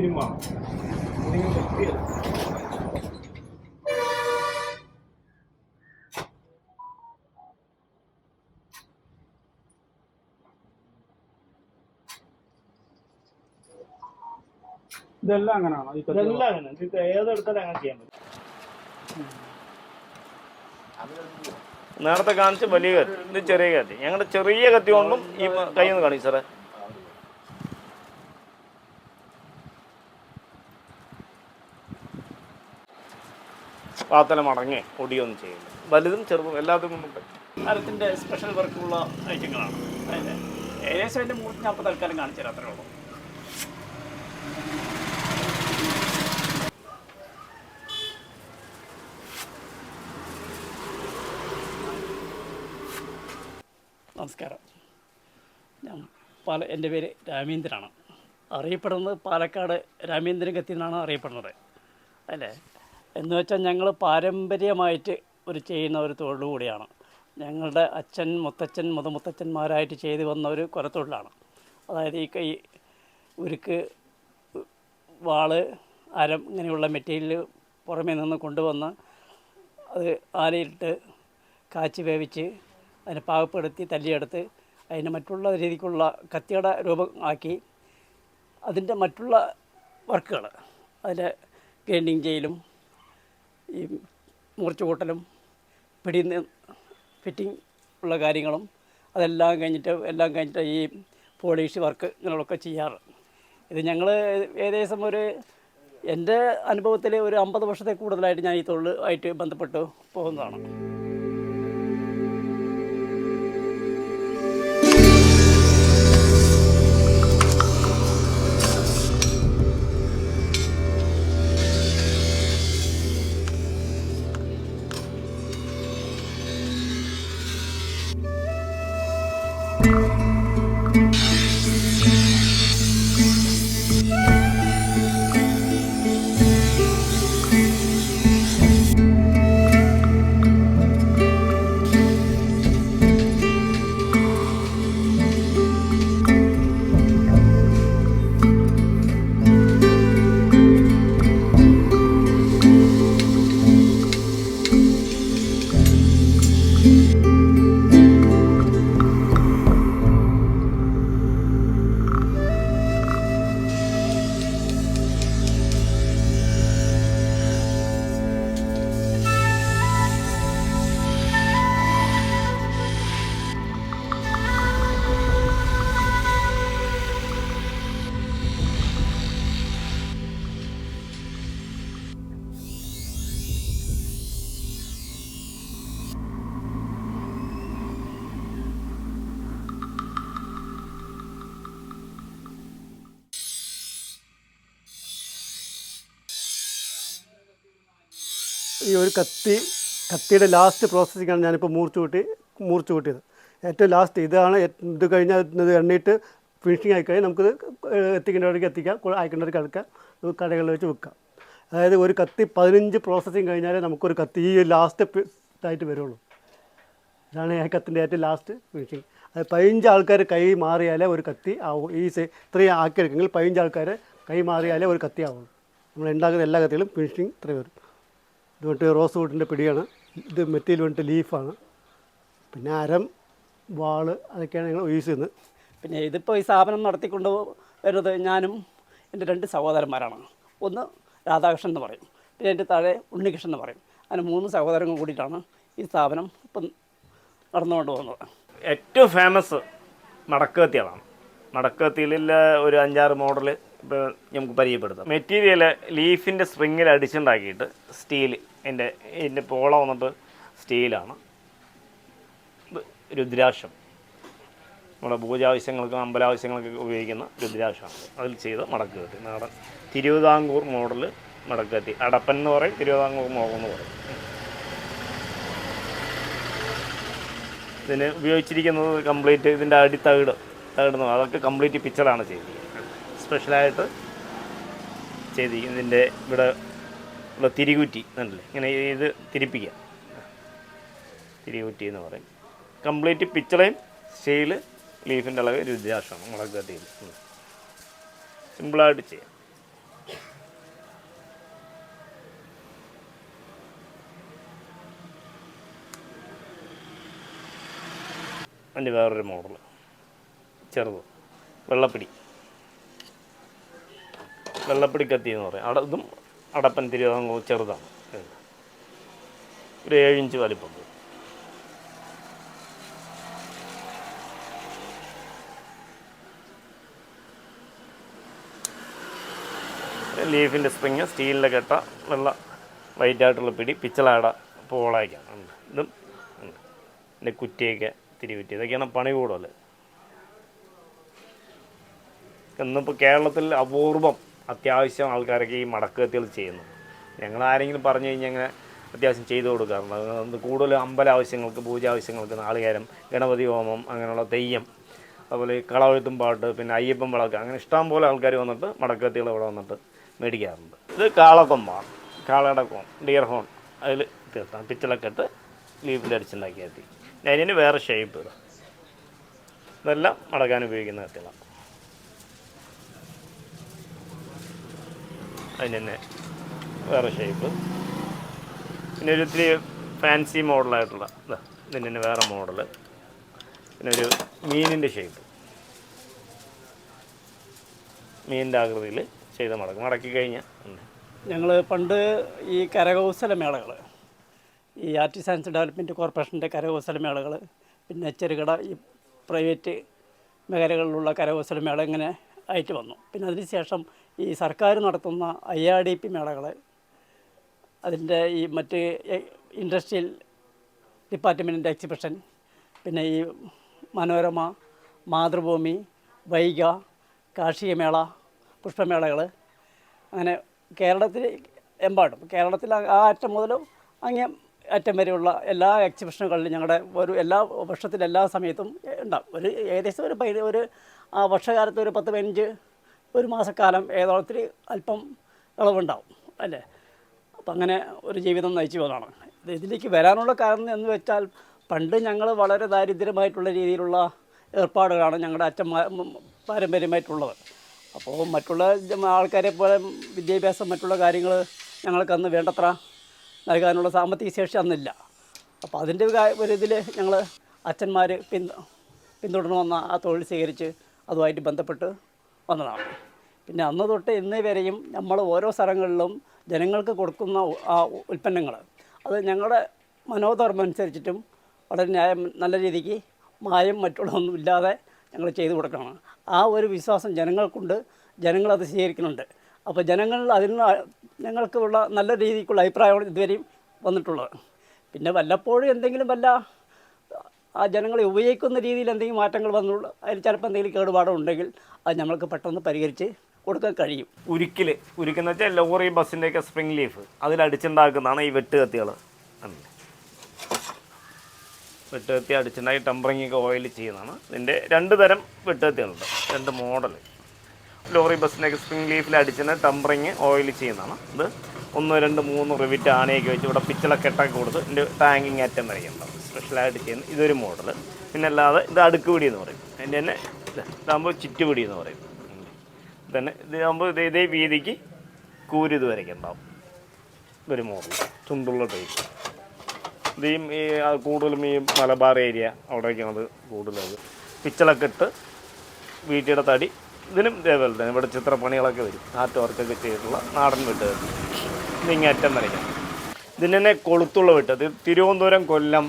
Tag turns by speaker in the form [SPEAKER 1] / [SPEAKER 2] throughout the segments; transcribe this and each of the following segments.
[SPEAKER 1] ഇതിനും
[SPEAKER 2] ഇതെല്ലാം അങ്ങനെയാണോ?
[SPEAKER 1] ഇതെല്ലാം അങ്ങനെ. ഇത് ഏതെടുത്താലും അങ്ങനെ ചെയ്യാൻ പറ്റും. നേരത്തെ കാണിച്ച വലിയ കത്തി ഇത് ചെറിയ കത്തി. ഞങ്ങളുടെ ചെറിയ കത്തി കൊണ്ടും ഈ കൈ ഒന്ന് കാണിക്കും സാറേ. പാത്തല മടങ്ങേ ഒടിയൊന്നും ചെയ്യില്ല. വലുതും ചെറുതും എല്ലാത്തിനും കൊണ്ടുണ്ട്
[SPEAKER 2] മരത്തിന്റെ സ്പെഷ്യൽ വർക്കുള്ള ഐറ്റങ്ങളാണ് അതിന്റെ ഏകദേശം അതിന്റെ മൂർത്തി നാൽപ്പത് തൽക്കാലം കാണിച്ചു തരാം അത്രേ ഉള്ളൂ. നമസ്കാരം. ഞാൻ പാല എന്റെ പേര് രാമേന്ദ്രനാണ്. അറിയപ്പെടുന്നത് പാലക്കാട് രാമേന്ദ്രൻ കത്തി എന്നാണ് അറിയപ്പെടുന്നത്. അല്ലേ? എന്ന് വെച്ചാൽ ഞങ്ങൾ പാരമ്പര്യമായിട്ട് ഒരു ചെയ്യുന്ന ഒരു തൊഴിൽ കൂടിയാണ്. ഞങ്ങളുടെ അച്ഛൻ മുത്തച്ഛൻ മുതമുത്തച്ഛന്മാരായിട്ട് ചെയ്തു വന്ന ഒരു കുരത്തൊഴിലാണ് അതായത് ഈ കൈ ഉരുക്ക് വാൾ അരം ഇങ്ങനെയുള്ള മെറ്റീരിയൽ പുറമേ നിന്ന് കൊണ്ടുവന്ന് അത് ആലയിട്ട് കാച്ചി വേവിച്ച് അതിനെ പാകപ്പെടുത്തി തല്ലിയെടുത്ത് അതിനെ മറ്റുള്ള രീതിക്കുള്ള കത്തിയുടെ രൂപം ആക്കി അതിന്റെ മറ്റുള്ള വർക്കുകൾ അതിന്റെ ഗ്രൈൻഡിങ് ചെയ്യലും ഈ മുറിച്ച് കൂട്ടലും പിടി ഫിറ്റിംഗ് ഉള്ള കാര്യങ്ങളും അതെല്ലാം കഴിഞ്ഞിട്ട് എല്ലാം കഴിഞ്ഞിട്ട് ഈ പോളിഷ് വർക്ക് ഇങ്ങനെയുള്ളതൊക്കെ ചെയ്യാറ്. ഇത് ഞങ്ങൾ ഏകദേശം ഒരു എന്റെ അനുഭവത്തിൽ ഒരു അമ്പത് വർഷത്തെ കൂടുതലായിട്ട് ഞാൻ ഈ തൊഴിൽ ആയിട്ട് ബന്ധപ്പെട്ട് പോകുന്നതാണ്.
[SPEAKER 3] ഈ ഒരു കത്തി കത്തിയുടെ ലാസ്റ്റ് പ്രോസസ്സിങ്ങാണ് ഞാനിപ്പോൾ മൂർച്ച കൂട്ടി മൂർച്ച കൂട്ടിയത്. ഏറ്റവും ലാസ്റ്റ് ഇതാണ് ഇത് കഴിഞ്ഞാൽ ഇത് എണ്ണയിട്ട് ഫിനിഷിങ് ആയി കഴിഞ്ഞാൽ നമുക്കിത് എത്തിക്കേണ്ടവർക്ക് എത്തിക്കാം അയക്കേണ്ടവർക്ക് അടുക്കാം കടകളിൽ വെച്ച് വിൽക്കാം അതായത് ഒരു കത്തി പതിനഞ്ച് പ്രോസസ്സിങ് കഴിഞ്ഞാലേ നമുക്കൊരു കത്തി ഈ ലാസ്റ്റ് ഇതായിട്ട് വരുള്ളൂ. ഇതാണ് ഈ കത്തിന്റെ ഏറ്റവും ലാസ്റ്റ് ഫിനിഷിങ് അത് പതിനഞ്ച് ആൾക്കാർ കൈ മാറിയാലേ ഒരു കത്തി ആവും. ഈ ഇത്രയും ആക്കിയെടുക്കെങ്കിൽ പതിനഞ്ച് ആൾക്കാർ കൈ മാറിയാലേ ഒരു കത്തി ആവുള്ളൂ. നമ്മൾ ഉണ്ടാക്കുന്ന എല്ലാ കത്തികളും ഫിനിഷിങ് ഇത്രയും വരും. ഇത് വന്നിട്ട് റോസ് വുഡിന്റെ പിടിയാണ്. ഇത് മെറ്റീരിയൽ വന്നിട്ട് ലീഫാണ്. പിന്നെ അരം വാൾ അതൊക്കെയാണ് ഞങ്ങൾ യൂസ് ചെയ്യുന്നത്.
[SPEAKER 2] പിന്നെ ഇതിപ്പോൾ ഈ സ്ഥാപനം നടത്തിക്കൊണ്ട് വരുന്നത് ഞാനും എന്റെ രണ്ട് സഹോദരന്മാരാണ്. ഒന്ന് രാധാകൃഷ്ണൻ എന്ന് പറയും. പിന്നെ എന്റെ താഴെ ഉണ്ണികൃഷ്ണൻ എന്ന് പറയും. അങ്ങനെ മൂന്ന് സഹോദരങ്ങൾ കൂടിയിട്ടാണ് ഈ സ്ഥാപനം ഇപ്പം നടന്നുകൊണ്ട് പോകുന്നത്.
[SPEAKER 1] ഏറ്റവും ഫേമസ് മടക്കത്തികളാണ് മടക്കത്തിയിലുള്ള ഒരു അഞ്ചാറ് മോഡൽ ഇപ്പോൾ നമുക്ക് പരിചയപ്പെടുത്താം. മെറ്റീരിയൽ ലീഫിന്റെ സ്പ്രിങ്ങിൽ അടിച്ചുണ്ടാക്കിയിട്ട് സ്റ്റീൽ എന്റെ എന്റെ പോള വന്നിട്ട് സ്റ്റീലാണ്. രുദ്രാക്ഷം. നമ്മുടെ പൂജാവശ്യങ്ങൾക്കും അമ്പലാവശ്യങ്ങൾക്കൊക്കെ ഉപയോഗിക്കുന്ന രുദ്രാക്ഷമാണ്. അതിൽ ചെയ്ത മടക്കുകത്തി നാടൻ തിരുവിതാംകൂർ മോഡൽ മടക്കത്തി അടപ്പൻ എന്ന് പറയും തിരുവിതാംകൂർ മോഡൽ എന്ന് പറയും. ഇതിന് ഉപയോഗിച്ചിരിക്കുന്നത് കംപ്ലീറ്റ് ഇതിന്റെ അടിത്തകിട് തകിടുന്നു അതൊക്കെ കംപ്ലീറ്റ് പിക്ചറാണ് ചെയ്തിരിക്കുന്നത്. സ്പെഷ്യലായിട്ട് ചെയ്തിരിക്കുന്നത്. ഇതിന്റെ ഇവിടെ ഉള്ള തിരികുറ്റി എന്നല്ലേ ഇങ്ങനെ ഇത് തിരിപ്പിക്കുക. തിരികുറ്റി എന്ന് പറയും. കംപ്ലീറ്റ് പിച്ചളയും സ്റ്റെയിൽ ലീഫിന്റെ അളവ് ഒരു വിദ്യാസമാണ് നമ്മളൊക്കെ അതിന് സിമ്പിളായിട്ട് ചെയ്യാം. അതിന്റെ വേറൊരു മോഡൽ ചെറുത്. വെള്ളപ്പിടി. വെള്ളപ്പിടി കത്തി എന്ന് പറയും. അവിടെ ഇതും അടപ്പൻ തിരുവിതാംകൂർ ചെറുതാണ്. ഒരു ഏഴിഞ്ച് വലിപ്പം. ലീഫിന്റെ സ്പ്രിങ് സ്റ്റീലിന്റെ കെട്ട വെള്ള വൈറ്റ് ആയിട്ടുള്ള പിടി പിച്ചളാട പോളായിക്കാണ് ഇതും പിന്നെ കുറ്റിയൊക്കെ തിരിവിറ്റി ഇതൊക്കെയാണ് പണി കൂടുതൽ ഇന്നിപ്പോൾ കേരളത്തിൽ അപൂർവം അത്യാവശ്യം ആൾക്കാരൊക്കെ ഈ മടക്കത്തിൽ ചെയ്യുന്നു. ഞങ്ങൾ ആരെങ്കിലും പറഞ്ഞു കഴിഞ്ഞാൽ അങ്ങനെ അത്യാവശ്യം ചെയ്തു കൊടുക്കാറുണ്ട്. കൂടുതൽ അമ്പല ആവശ്യങ്ങൾക്ക് പൂജ ആവശ്യങ്ങൾക്ക് നാളികേരം ഗണപതി ഹോമം അങ്ങനെയുള്ള തെയ്യം അതുപോലെ കളവെഴുത്തും പാട്ട് പിന്നെ അയ്യപ്പൻ വിളക്ക് അങ്ങനെ ഇഷ്ടം പോലെ ആൾക്കാർ വന്നിട്ട് മടക്കത്തികൾ ഇവിടെ വന്നിട്ട് മേടിക്കാറുണ്ട്. ഇത് കാളക്കൊമ്പാണ്. കാളയുടെ കോം ഡിയർ ഹോൺ. അതിൽ തീർത്താം പിച്ചിലൊക്കെ ഇട്ട് ലീഫിൽ അടിച്ചുണ്ടാക്കിയ എത്തി അതിന് വേറെ ഷേപ്പ് ഇതാ ഇതെല്ലാം മടക്കാൻ ഉപയോഗിക്കുന്ന കത്തികളാണ്. അതിന് തന്നെ വേറെ ഷേപ്പ് പിന്നെ ഒരു ഇത്തിരി ഫാൻസി മോഡലായിട്ടുള്ള ഇതാ ഇതിന് തന്നെ വേറെ മോഡൽ പിന്നെ ഒരു മീനിന്റെ ഷേപ്പ് മീനിന്റെ ആകൃതിയിൽ ചെയ്ത മടക്ക്. മടക്കി കഴിഞ്ഞാൽ
[SPEAKER 2] ഞങ്ങൾ പണ്ട് ഈ കരകൗശല മേളകൾ ഈ ആർട്ടിസാൻസ് ഡെവലപ്മെന്റ് കോർപ്പറേഷന്റെ കരകൗശല മേളകൾ പിന്നെ ചെറുകിട ഈ പ്രൈവറ്റ് മേഖലകളിലുള്ള കരകൗശല മേള ഇങ്ങനെ ആയിട്ട് വന്നു. പിന്നെ അതിനുശേഷം ഈ സർക്കാർ നടത്തുന്ന ഐ ആർ ഡി പി മേളകൾ അതിന്റെ ഈ മറ്റ് ഇൻഡസ്ട്രിയൽ ഡിപ്പാർട്ട്മെന്റിന്റെ എക്സിബിഷൻ പിന്നെ ഈ മനോരമ മാതൃഭൂമി വൈഗ കാർഷികമേള പുഷ്പമേളകൾ അങ്ങനെ കേരളത്തിൽ എമ്പാടും. കേരളത്തിൽ ആ അറ്റം മുതൽ അങ്ങേ അറ്റം വരെയുള്ള എല്ലാ എക്സിബിഷനുകളിലും ഞങ്ങളുടെ ഒരു എല്ലാ വർഷത്തിലെല്ലാ സമയത്തും ഉണ്ടാകും ഒരു ഏകദേശം ഒരു ഒരു ആ വർഷകാലത്ത് ഒരു പത്ത് പതിനഞ്ച് ഒരു മാസക്കാലം ഏതോളത്തിൽ അല്പം ഇളവുണ്ടാവും അല്ലേ? അപ്പം അങ്ങനെ ഒരു ജീവിതം നയിച്ചു പോകുന്നതാണ് ഇതിലേക്ക് വരാനുള്ള കാരണം എന്ന് വെച്ചാൽ പണ്ട് ഞങ്ങൾ വളരെ ദാരിദ്ര്യമായിട്ടുള്ള രീതിയിലുള്ള ഏർപ്പാടുകളാണ് ഞങ്ങളുടെ അച്ഛൻ പാരമ്പര്യമായിട്ടുള്ളത്. അപ്പോൾ മറ്റുള്ള ആൾക്കാരെ പോലെ വിദ്യാഭ്യാസം മറ്റുള്ള കാര്യങ്ങൾ ഞങ്ങൾക്ക് അന്ന് വേണ്ടത്ര നൽകാനുള്ള സാമ്പത്തിക ശേഷി അന്നില്ല. അപ്പോൾ അതിന്റെ ഒരു ഇതിൽ ഞങ്ങൾ അച്ഛന്മാർ പിന്തു പിന്തുടർന്ന് വന്ന ആ തൊഴിൽ സ്വീകരിച്ച് അതുമായിട്ട് ബന്ധപ്പെട്ട് വന്നതാണ്. പിന്നെ അന്ന് തൊട്ട് ഇന്ന് വരെയും നമ്മൾ ഓരോ സ്ഥലങ്ങളിലും ജനങ്ങൾക്ക് കൊടുക്കുന്ന ആ ഉൽപ്പന്നങ്ങൾ. അത് ഞങ്ങളുടെ മനോധർമ്മം അനുസരിച്ചിട്ടും വളരെ ന്യായം നല്ല രീതിക്ക് മായം മറ്റുള്ളതൊന്നും ഇല്ലാതെ ഞങ്ങൾ ചെയ്തു കൊടുക്കണം ആ ഒരു വിശ്വാസം ജനങ്ങൾക്കുണ്ട്. ജനങ്ങളത് സ്വീകരിക്കുന്നുണ്ട്. അപ്പോൾ ജനങ്ങൾ അതിന് ഞങ്ങൾക്ക് ഉള്ള നല്ല രീതിക്കുള്ള അഭിപ്രായമാണ് ഇതുവരെയും വന്നിട്ടുള്ളത്. പിന്നെ വല്ലപ്പോഴും എന്തെങ്കിലും വല്ല ആ ജനങ്ങളെ ഉപയോഗിക്കുന്ന രീതിയിൽ എന്തെങ്കിലും മാറ്റങ്ങൾ വന്നുള്ളൂ അതിൽ ചിലപ്പോൾ എന്തെങ്കിലും കേടുപാടം ഉണ്ടെങ്കിൽ അത് നമ്മൾക്ക് പെട്ടെന്ന് പരിഹരിച്ച് കൊടുക്കാൻ കഴിയും.
[SPEAKER 1] ഉരുക്കിൽ ഉരുക്കെന്ന് വെച്ചാൽ ലോറി ബസ്സിന്റെയൊക്കെ സ്പ്രിംഗ് ലീഫ് അതിൽ അതിലടിച്ചുണ്ടാക്കുന്നതാണ് ഈ വെട്ട് കത്തികൾ. വെട്ട് വെട്ടുകത്തി അടിച്ചുണ്ടാക്കി ടെമ്പറിങ്ങൊക്കെ ഓയിൽ ചെയ്യുന്നതാണ്. ഇതിന്റെ രണ്ട് തരം വെട്ടുകത്തികളുണ്ട് രണ്ട് മോഡൽ ലോറി ബസ്സിന്റെയൊക്കെ സ്പ്രിംഗ് ലീഫിൽ അടിച്ചിട്ട് ടെമ്പറിങ് ഓയിൽ ചെയ്യുന്നതാണ്. ഇത് ഒന്ന് രണ്ട് മൂന്ന് റിവിറ്റ് ആനയൊക്കെ വെച്ച് ഇവിടെ പിച്ചളക്കെട്ടൊക്കെ കൊടുത്ത് ഇതിന്റെ ടാങ്കിങ് അറ്റം വരയ്ക്കുന്നുണ്ടാവും സ്പെഷ്യലായിട്ട് ചെയ്യുന്ന ഇതൊരു മോഡൽ പിന്നെ അല്ലാതെ ഇത് അടുക്കുപിടി എന്ന് പറയും. അതിന്റെ തന്നെ ഇത് ഇതാകുമ്പോൾ ചുറ്റുപിടി എന്ന് പറയും. തന്നെ ഇതാകുമ്പോൾ ഇതേ ഇതേ വീതിക്ക് കൂരി ഇത് വരയ്ക്കുന്നുണ്ടാവും ഇതൊരു മോഡൽ ചുണ്ടുള്ള ടൈപ്പ് ഇത് ഈ കൂടുതലും ഈ മലബാർ ഏരിയ അവിടെയൊക്കെയാണ് അത് കൂടുതലത് പിച്ചളൊക്കെ ഇട്ട് വീട്ടിയുടെ തടി ഇതിനും ഇതേപോലെ തന്നെ. ഇവിടെ ചിത്രപ്പണികളൊക്കെ വരും. ആർട്ട് വർക്കൊക്കെ ചെയ്തിട്ടുള്ള നാടൻ വെട്ട് ഇതിങ്ങേറ്റം വരയ്ക്കാം. ഇതിന് തന്നെ കൊളുത്തുള്ള വെട്ട്. ഇത് തിരുവനന്തപുരം കൊല്ലം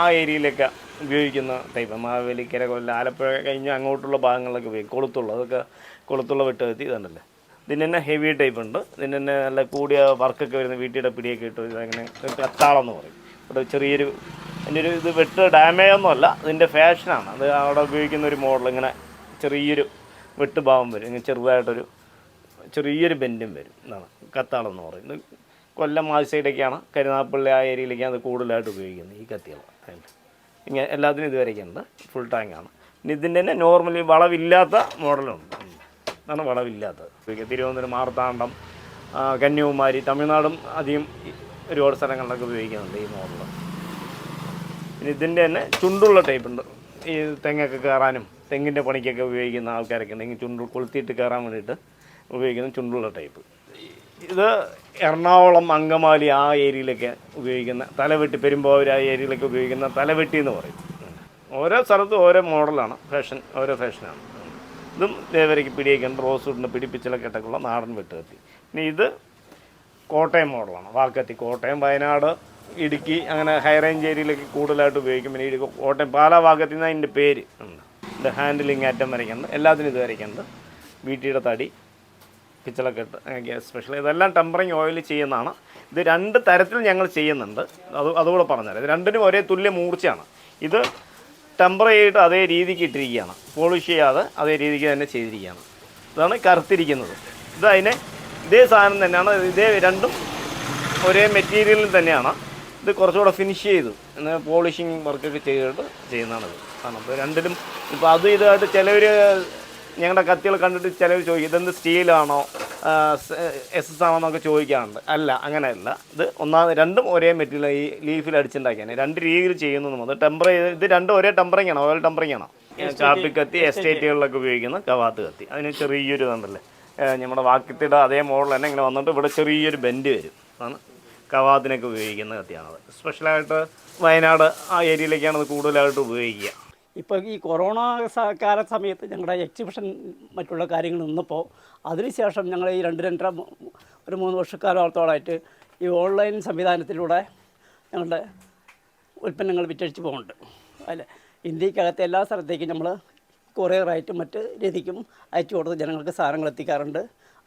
[SPEAKER 1] ആ ഏരിയയിലൊക്കെ ഉപയോഗിക്കുന്ന ടൈപ്പ് മാവേലിക്കര കൊല്ലം ആലപ്പുഴ കഴിഞ്ഞ് അങ്ങോട്ടുള്ള ഭാഗങ്ങളിലൊക്കെ ഉപയോഗിക്കും. കൊളുത്തുള്ള അതൊക്കെ കൊളുത്തുള്ള വെട്ട് വരുത്തി ഇതുണ്ടല്ലേ? ഇതിന് തന്നെ ഹെവി ടൈപ്പ് ഉണ്ട്. ഇതിന് തന്നെ നല്ല കൂടിയ വർക്കൊക്കെ വരുന്ന വീട്ടിയുടെ പിടിയൊക്കെ ഇട്ട് ഇതങ്ങനെ കത്താളം എന്ന് പറയും. ഇവിടെ ചെറിയൊരു അതിന്റെ ഒരു ഇത് വെട്ട് ഡാമേജ് ഒന്നും അല്ല. ഇതിന്റെ ഫാഷനാണ് അത് അവിടെ ഉപയോഗിക്കുന്ന ഒരു മോഡൽ ഇങ്ങനെ ചെറിയൊരു വെട്ട് ഭാവം വരും. ഇങ്ങനെ ചെറുതായിട്ടൊരു ചെറിയൊരു ബെൻഡും വരും. എന്നാണ് കത്താളം എന്ന് പറയുന്നത് കൊല്ലം ആ സൈഡൊക്കെയാണ് കരുനാഗപ്പള്ളി ആ ഏരിയയിലേക്കാണ് അത് കൂടുതലായിട്ട് ഉപയോഗിക്കുന്നത് ഈ കത്തികൾ. ഇങ്ങനെ എല്ലാത്തിനും ഇത് വരയ്ക്കുന്നത് ഫുൾ ടാങ്കാണ് ഇനി ഇതിന്റെ തന്നെ നോർമലി വളവില്ലാത്ത മോഡലുണ്ട്. അതാണ് വളവില്ലാത്തത്. തിരുവനന്തപുരം മാർത്താണ്ഡം കന്യാകുമാരി തമിഴ്നാടും അധികം ഒരുപാട് സ്ഥലങ്ങളിലൊക്കെ ഉപയോഗിക്കുന്നുണ്ട് ഈ മോഡൽ പിന്നെ ഇതിന്റെ തന്നെ ചുണ്ടുള്ള ടൈപ്പ് ഉണ്ട്. ഈ തെങ്ങൊക്കെ കയറാനും തെങ്ങിന്റെ പണിക്കൊക്കെ ഉപയോഗിക്കുന്ന ആൾക്കാരൊക്കെ ഉണ്ടെങ്കിൽ ചുണ്ടു കൊളുത്തിയിട്ട് കയറാൻ വേണ്ടിയിട്ട് ഉപയോഗിക്കുന്ന ചുണ്ടുള്ള ടൈപ്പ് ഇത് എറണാകുളം അങ്കമാലി ആ ഏരിയയിലൊക്കെ ഉപയോഗിക്കുന്ന തലവെട്ടി പെരുമ്പാവൂർ ആ ഏരിയയിലൊക്കെ ഉപയോഗിക്കുന്ന തലവെട്ടി എന്ന് പറയും. ഓരോ സ്ഥലത്തും ഓരോ മോഡലാണ്. ഫാഷൻ ഓരോ ഫാഷനാണ് ഇതും ദേവരയ്ക്ക് പിടിയേക്കേണ്ട റോസ് വുഡിന് പിടിപ്പിച്ചിലൊക്കെ ഇട്ടൊക്കെയുള്ള നാടൻ വെട്ടുകത്തി. ഇനി ഇത് കോട്ടയം മോഡലാണ്. വാക്കത്തി കോട്ടയം വയനാട് ഇടുക്കി അങ്ങനെ ഹൈ റേഞ്ച് ഏരിയയിലൊക്കെ കൂടുതലായിട്ട് ഉപയോഗിക്കും. പിന്നെ ഇടുക്കി കോട്ടയം പാലാ ഭാഗത്തിൽ നിന്ന് അതിന്റെ പേര്. ഉണ്ട് ഇത് ഹാൻഡിലിങ് ആറ്റം വരയ്ക്കുന്നുണ്ട് എല്ലാത്തിനും ഇത് വരയ്ക്കുന്നുണ്ട് വീട്ടിയുടെ തടി പിച്ചളൊക്കെ ഇട്ട് സ്പെഷ്യൽ ഇതെല്ലാം ടെമ്പറിങ് ഓയിൽ ചെയ്യുന്നതാണ്. ഇത് രണ്ട് തരത്തിൽ ഞങ്ങൾ ചെയ്യുന്നുണ്ട്. അത് അതുകൂടെ പറഞ്ഞാൽ ഇത് രണ്ടിനും ഒരേ തുല്യ മൂർച്ചയാണ്. ഇത് ടെമ്പർ ചെയ്തിട്ട് അതേ രീതിക്ക് ഇട്ടിരിക്കുകയാണ്. പോളിഷ് ചെയ്യാതെ അതേ രീതിക്ക് തന്നെ ചെയ്തിരിക്കുകയാണ്. ഇതാണ് കറുത്തിരിക്കുന്നത്. ഇത് അതിനെ ഇതേ സാധനം തന്നെയാണ്. ഇതേ രണ്ടും ഒരേ മെറ്റീരിയലിൽ തന്നെയാണ്. ഇത് കുറച്ചുകൂടെ ഫിനിഷ് ചെയ്തു. പോളിഷിങ് വർക്കൊക്കെ ചെയ്തിട്ട് ചെയ്യുന്നതാണ് ഇത് കാരണം രണ്ടിലും ഇപ്പോൾ അത് ഇതായിട്ട് ചിലവർ ഞങ്ങളുടെ കത്തികൾ കണ്ടിട്ട് ചിലർ ചോദിക്കും ഇതെന്ത് സ്റ്റീലാണോ? എസ് എസ് ആണോ എന്നൊക്കെ ചോദിക്കാറുണ്ട്. അല്ല അങ്ങനെയല്ല. ഇത് ഒന്നാമത് രണ്ടും ഒരേ മെറ്റീരിയൽ ഈ ലീഫിൽ അടിച്ചുണ്ടാക്കിയാണ്. രണ്ട് രീതിയിൽ ചെയ്യുന്നു അത് ടെമ്പർ ഇത് രണ്ടും ഒരേ ടെമ്പറിങ് ആണ് ഓയിൽ ടെമ്പറിങ് ആണ് കാപ്പി കത്തി എസ്റ്റേറ്റുകളിലൊക്കെ ഉപയോഗിക്കുന്ന കവാത്ത് കത്തി. അതിന് ചെറിയൊരു ഇതുണ്ടല്ലേ നമ്മുടെ വാക്കിത്തിയുടെ അതേ മോഡൽ തന്നെ ഇങ്ങനെ വന്നിട്ട് ഇവിടെ ചെറിയൊരു ബെൻഡ് വരും. അതാണ് കവാത്തിനൊക്കെ ഉപയോഗിക്കുന്ന കത്തിയാണത്. സ്പെഷ്യലായിട്ട് വയനാട് ആ ഏരിയയിലേക്കാണ് അത് കൂടുതലായിട്ട് ഉപയോഗിക്കുക.
[SPEAKER 2] ഇപ്പോൾ ഈ കൊറോണ കാല സമയത്ത് ഞങ്ങളുടെ എക്സിബിഷൻ മറ്റുള്ള കാര്യങ്ങൾ നിന്നപ്പോൾ അതിനുശേഷം ഞങ്ങൾ ഈ രണ്ട് രണ്ടര ഒരു മൂന്ന് വർഷക്കാലത്തോളമായിട്ട് ഈ ഓൺലൈൻ സംവിധാനത്തിലൂടെ ഞങ്ങളുടെ ഉൽപ്പന്നങ്ങൾ വിറ്റഴിച്ച് പോകുന്നുണ്ട്. അല്ലേ ഇന്ത്യക്കകത്തെ എല്ലാ സ്ഥലത്തേക്കും നമ്മൾ കൊറിയറായിട്ടും മറ്റ് രീതിക്കും അയച്ചു കൊടുത്ത് ജനങ്ങൾക്ക് സാധനങ്ങൾ എത്തിക്കാറുണ്ട്.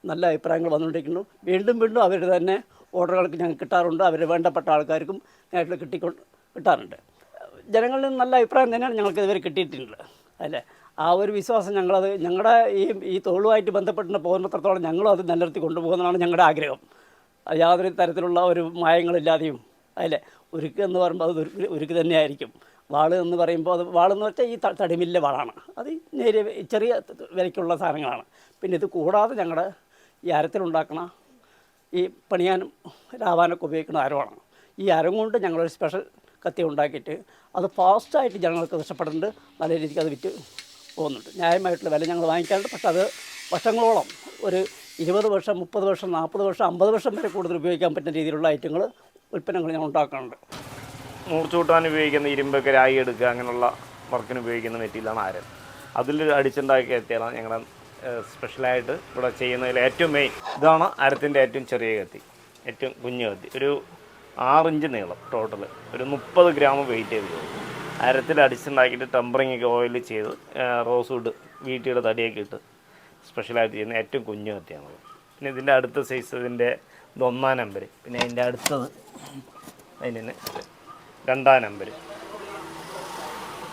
[SPEAKER 2] നല്ല അഭിപ്രായങ്ങൾ വന്നുകൊണ്ടിരിക്കുന്നു. വീണ്ടും വീണ്ടും അവരുടെ തന്നെ ഓർഡറുകൾക്ക് ഞങ്ങൾക്ക് കിട്ടാറുണ്ട്. അവർ വേണ്ടപ്പെട്ട ആൾക്കാർക്കും നേരിട്ട് കിട്ടിക്കൊണ്ട് കിട്ടാറുണ്ട്. ജനങ്ങളിൽ നിന്ന് നല്ല അഭിപ്രായം തന്നെയാണ് ഞങ്ങൾക്ക് ഇതുവരെ കിട്ടിയിട്ടുള്ളത് അല്ലേ? ആ ഒരു വിശ്വാസം ഞങ്ങളത് ഞങ്ങളുടെ ഈ ഈ തൊഴിലുമായിട്ട് ബന്ധപ്പെട്ട് പോകുന്നിടത്തോളം ഞങ്ങളും അത് നിലനിർത്തി കൊണ്ടുപോകുന്നതാണ് ഞങ്ങളുടെ ആഗ്രഹം. യാതൊരു തരത്തിലുള്ള ഒരു മായങ്ങളില്ലാതെയും അല്ലേ? ഉരുക്ക് എന്ന് പറയുമ്പോൾ അത് ഉരുക്ക് ഉരുക്ക് തന്നെയായിരിക്കും. വാൾ എന്ന് പറയുമ്പോൾ അത് വാളെന്ന് വെച്ചാൽ ഈ തടിമില്ലിലെ വാളാണ്. അത് നേരിയ ചെറിയ വിലയ്ക്കുള്ള സാധനങ്ങളാണ്. പിന്നെ ഇത് കൂടാതെ ഞങ്ങളുടെ ഈ അരത്തിലുണ്ടാക്കണ ഈ പണിയാനും രാവാനൊക്കെ ഉപയോഗിക്കുന്ന അരമാണ് ഈ അരം കൊണ്ട് ഞങ്ങളൊരു സ്പെഷ്യൽ കത്തി ഉണ്ടാക്കിയിട്ട് അത് ഫാസ്റ്റായിട്ട് ജനങ്ങൾക്ക് നഷ്ടപ്പെടുന്നുണ്ട്. നല്ല രീതിക്ക് അത് വിറ്റ് പോകുന്നുണ്ട്. ന്യായമായിട്ടുള്ള വില ഞങ്ങൾ വാങ്ങിക്കാറുണ്ട്. പക്ഷേ അത് വർഷങ്ങളോളം ഒരു ഇരുപത് വർഷം മുപ്പത് വർഷം നാൽപ്പത് വർഷം അമ്പത് വർഷം വരെ കൂടുതൽ ഉപയോഗിക്കാൻ പറ്റുന്ന രീതിയിലുള്ള ഐറ്റങ്ങൾ ഉൽപ്പന്നങ്ങൾ ഞാൻ ഉണ്ടാക്കാറുണ്ട്.
[SPEAKER 1] മൂർച്ചൂട്ടാൻ ഉപയോഗിക്കുന്ന ഇരുമ്പൊക്കെ രായി എടുക്കുക അങ്ങനെയുള്ള വർക്കിന് ഉപയോഗിക്കുന്ന മെറ്റീരിയലാണ് ആരൻ അതിൽ അടിച്ചുണ്ടാക്കി എത്തിയാണ് ഞങ്ങളുടെ സ്പെഷ്യലായിട്ട് ഇവിടെ ചെയ്യുന്നതിൽ ഏറ്റവും മെയിൻ ഇതാണ് അരത്തിന്റെ ഏറ്റവും ചെറിയ കത്തി. ഏറ്റവും കുഞ്ഞു കത്തി. ഒരു ആറിഞ്ച് നീളം ടോട്ടൽ ഒരു മുപ്പത് ഗ്രാം വെയിറ്റ് ചെയ്ത് അരത്തിൽ അടിച്ചുണ്ടാക്കിയിട്ട് ടെമ്പറിങ് ഒക്കെ ഓയിൽ ചെയ്ത് റോസ് വുഡ് വീട്ടിയുടെ തടിയൊക്കെ ഇട്ട് സ്പെഷ്യലായിട്ട് ചെയ്യുന്ന ഏറ്റവും കുഞ്ഞു കത്തിയാണത് പിന്നെ ഇതിന്റെ അടുത്ത സൈസ് ഇതിന്റെ ഇത് ഒന്നാം നമ്പർ പിന്നെ അതിന്റെ അടുത്തത് തന്നെ രണ്ടാം നമ്പർ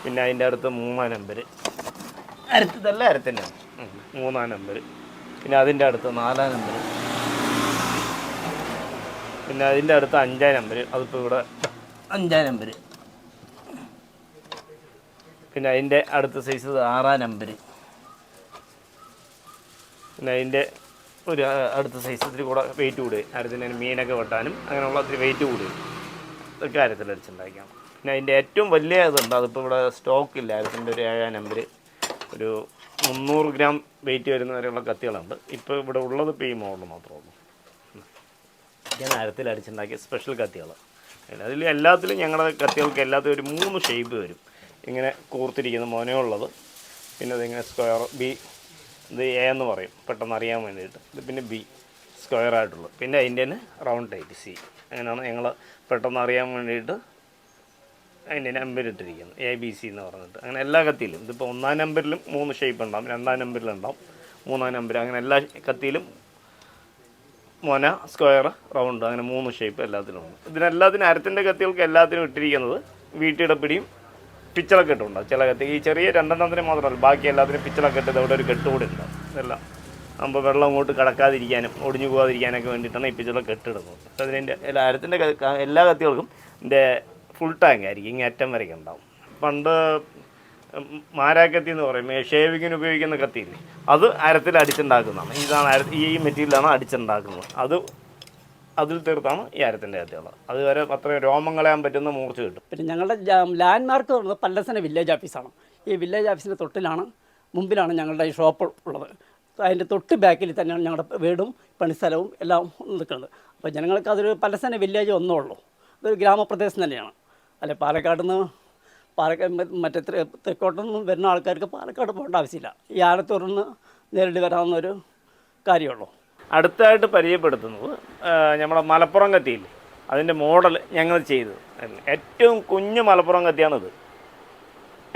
[SPEAKER 1] പിന്നെ അതിന്റെ അടുത്ത് മൂന്നാം നമ്പർ അരത്തതല്ല അരത്തിന്റെ മൂന്നാം നമ്പർ പിന്നെ അതിന്റെ അടുത്ത് നാലാം നമ്പർ പിന്നെ അതിന്റെ അടുത്ത് അഞ്ചാം നമ്പർ അതിപ്പോൾ ഇവിടെ അഞ്ചാം നമ്പർ പിന്നെ അതിന്റെ അടുത്ത സൈസ് ആറാം നമ്പർ പിന്നെ അതിന്റെ ഒരു അടുത്ത സൈസ് ഇത്തിരി കൂടെ വെയിറ്റ് കൂടുകയും അരത്തിന് മീനൊക്കെ വെട്ടാനും അങ്ങനെയുള്ള ഒത്തിരി വെയിറ്റ് കൂടുകയും ഇതൊക്കെ കാര്യത്തിൽ അടിച്ചുണ്ടാക്കിയാണ് പിന്നെ അതിന്റെ ഏറ്റവും വലിയ ഇതുണ്ട്. അതിപ്പോൾ ഇവിടെ സ്റ്റോക്ക് ഇല്ല. അരത്തിന്റെ ഒരു ഏഴാം നമ്പർ ഒരു മുന്നൂറ് ഗ്രാം വെയിറ്റ് വരുന്ന വരെയുള്ള കത്തികളുണ്ട്. ഇപ്പോൾ ഇവിടെ ഉള്ളത് ഇപ്പോൾ ഈ മോഡൽ മാത്രമേ ഉള്ളൂ. ഇതൊക്കെയാണ് അരത്തിൽ അടിച്ചുണ്ടാക്കിയ സ്പെഷ്യൽ കത്തികൾ അതിൽ എല്ലാത്തിലും ഞങ്ങളുടെ കത്തികൾക്ക് എല്ലാത്തിലും ഒരു മൂന്ന് ഷേപ്പ് വരും. ഇങ്ങനെ കൂർത്തിരിക്കുന്ന മോനയുള്ളത് പിന്നെ അതിങ്ങനെ സ്ക്വയർ ബി ഇത് എ എന്ന് പറയും. പെട്ടെന്ന് അറിയാൻ വേണ്ടിയിട്ട്. ഇത് പിന്നെ ബി സ്ക്വയർ ആയിട്ടുള്ളത്. പിന്നെ അതിന്റെ തന്നെ റൗണ്ട് ടൈപ്പ് സി അങ്ങനെയാണ് ഞങ്ങൾ പെട്ടെന്ന് അറിയാൻ വേണ്ടിയിട്ട് അതിന്റെ നമ്പർ ഇട്ടിരിക്കുന്നത്. എ ബി സി എന്ന് പറഞ്ഞിട്ട്. അങ്ങനെ എല്ലാ കത്തിയിലും. ഇതിപ്പോൾ ഒന്നാം നമ്പറിലും മൂന്ന് ഷേപ്പ് ഉണ്ടാവും. രണ്ടാം നമ്പറിലുണ്ടാവും മൂന്നാം നമ്പർ അങ്ങനെ എല്ലാ കത്തിയിലും മൊന സ്ക്വയർ റൗണ്ട് അങ്ങനെ മൂന്ന് ഷേപ്പ് എല്ലാത്തിനും ഉണ്ട്. ഇതിനെല്ലാത്തിനും അരത്തിന്റെ കത്തികൾക്ക് എല്ലാത്തിനും ഇട്ടിരിക്കുന്നത് വീട്ടിയുടെ പിടിയും പിച്ചളൊക്കെ ഇട്ടുണ്ട് ചില കത്തി ഈ ചെറിയ രണ്ടെണ്ണത്തിന് മാത്രമല്ല ബാക്കി എല്ലാത്തിനും പിച്ചളൊക്കെ ഇട്ടത് അവിടെ ഒരു കെട്ട് കൂടി ഉണ്ടാവും ഇതെല്ലാം. നമ്മൾ വെള്ളം അങ്ങോട്ട് കടക്കാതിരിക്കാനും ഒടിഞ്ഞു പോകാതിരിക്കാനൊക്കെ വേണ്ടിയിട്ടാണ് ഈ പിച്ചളൊക്കെ കെട്ടിടുന്നത് അതിന്റെ എല്ലാ അരത്തിന്റെ എല്ലാ കത്തികൾക്കും ഇതിന്റെ ഫുൾ ടാങ്ക് ആയിരിക്കും ഇങ്ങനെ അറ്റം വരയ്ക്കുണ്ടാവും പണ്ട് മാരാക്കത്തി എന്ന് പറയും. ഷേവിങ്ങിന് ഉപയോഗിക്കുന്ന കത്തിയില്ലേ? അത് അരത്തിൽ അടിച്ചുണ്ടാക്കുന്നതാണ്. ഇതാണ് അര ഈ മെറ്റീരിയലാണ് അടിച്ചുണ്ടാക്കുന്നത്. അത് അതിൽ തീർത്താണ് ഈ അരത്തിന്റെ കത്തികൾ അതുവരെ അത്രയും രോമം കളയാൻ പറ്റുന്ന മൂർച്ച കിട്ടും.
[SPEAKER 2] പിന്നെ ഞങ്ങളുടെ ലാൻഡ് മാർക്ക് പറയുന്നത് പല്ലസന വില്ലേജ് ഓഫീസാണ് ഈ വില്ലേജ് ഓഫീസിന്റെ തൊട്ടിലാണ് മുമ്പിലാണ് ഞങ്ങളുടെ ഈ ഷോപ്പ് ഉള്ളത്. അതിന്റെ തൊട്ട് ബാക്കിൽ തന്നെയാണ് ഞങ്ങളുടെ വീടും പണിസ്ഥലവും എല്ലാം നിൽക്കുന്നത്. അപ്പോൾ ജനങ്ങൾക്ക് അതൊരു പല്ലസന വില്ലേജ് ഒന്നേ ഉള്ളൂ. അതൊരു ഗ്രാമപ്രദേശം തന്നെയാണ്. അല്ലെ പാലക്കാട് നിന്ന് പാലക്കാട് മറ്റേ തെക്കോട്ടൊന്നും വരുന്ന ആൾക്കാർക്ക് പാലക്കാട് പോകേണ്ട ആവശ്യമില്ല. ഈ ആലത്തൂരിന്ന് നേരിട്ട് വരാവുന്നൊരു കാര്യമുള്ളൂ.
[SPEAKER 1] അടുത്തായിട്ട് പരിചയപ്പെടുത്തുന്നത് നമ്മുടെ മലപ്പുറം കത്തിയില്ലേ? അതിന്റെ മോഡൽ ഞങ്ങൾ ചെയ്തത്. ഏറ്റവും കുഞ്ഞു മലപ്പുറം കത്തിയാണിത്.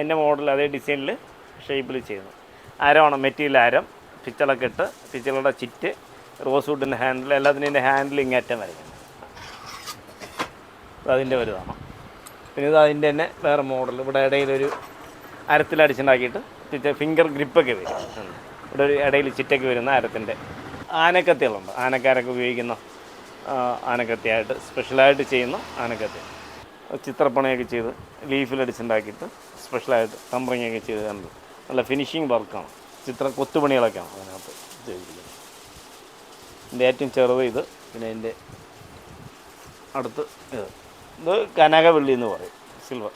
[SPEAKER 1] എന്റെ മോഡൽ അതേ ഡിസൈനിൽ ഷേപ്പിൽ ചെയ്യുന്നത് ആരമാണ് മെറ്റീരിയൽ ആരം പിച്ചളൊക്കെ ഇട്ട് പിച്ചളുടെ ചിറ്റ് റോസ് വുഡിന്റെ ഹാൻഡിൽ എല്ലാത്തിന്റെ ഹാൻഡിൽ ഇങ്ങേറ്റം വരയ്ക്കുന്നത് അതിന്റെ വലുതാണ്. പിന്നെ ഇത് അതിന്റെ തന്നെ വേറെ മോഡൽ ഇവിടെ ഇടയിലൊരു അരത്തിലടിച്ചുണ്ടാക്കിയിട്ട് ചിറ്റ ഫിംഗർ ഗ്രിപ്പൊക്കെ വരും. ഇവിടെ ഒരു ഇടയിൽ ചിറ്റൊക്കെ വരുന്ന അരത്തിന്റെ ആനക്കത്തികളുണ്ട്. ആനക്കാരൊക്കെ ഉപയോഗിക്കുന്ന ആനക്കത്തിയായിട്ട് സ്പെഷ്യലായിട്ട് ചെയ്യുന്ന ആനക്കത്തി. ചിത്രപ്പണിയൊക്കെ ചെയ്ത് ലീഫിലടിച്ചുണ്ടാക്കിയിട്ട് സ്പെഷ്യലായിട്ട് കമ്പറിങ്ങൊക്കെ ചെയ്ത് കണ്ടു നല്ല ഫിനിഷിങ് വർക്കാണ് ചിത്ര കൊത്തുപണികളൊക്കെയാണ് അതിനകത്ത് ചെയ്തിരിക്കുന്നത്. ഇതിന്റെ ഏറ്റവും ചെറുത് ഇത് പിന്നെ ഇതിന്റെ അടുത്ത് ഇത്. ഇത് കനകവെള്ളി എന്ന് പറയും സിൽവർ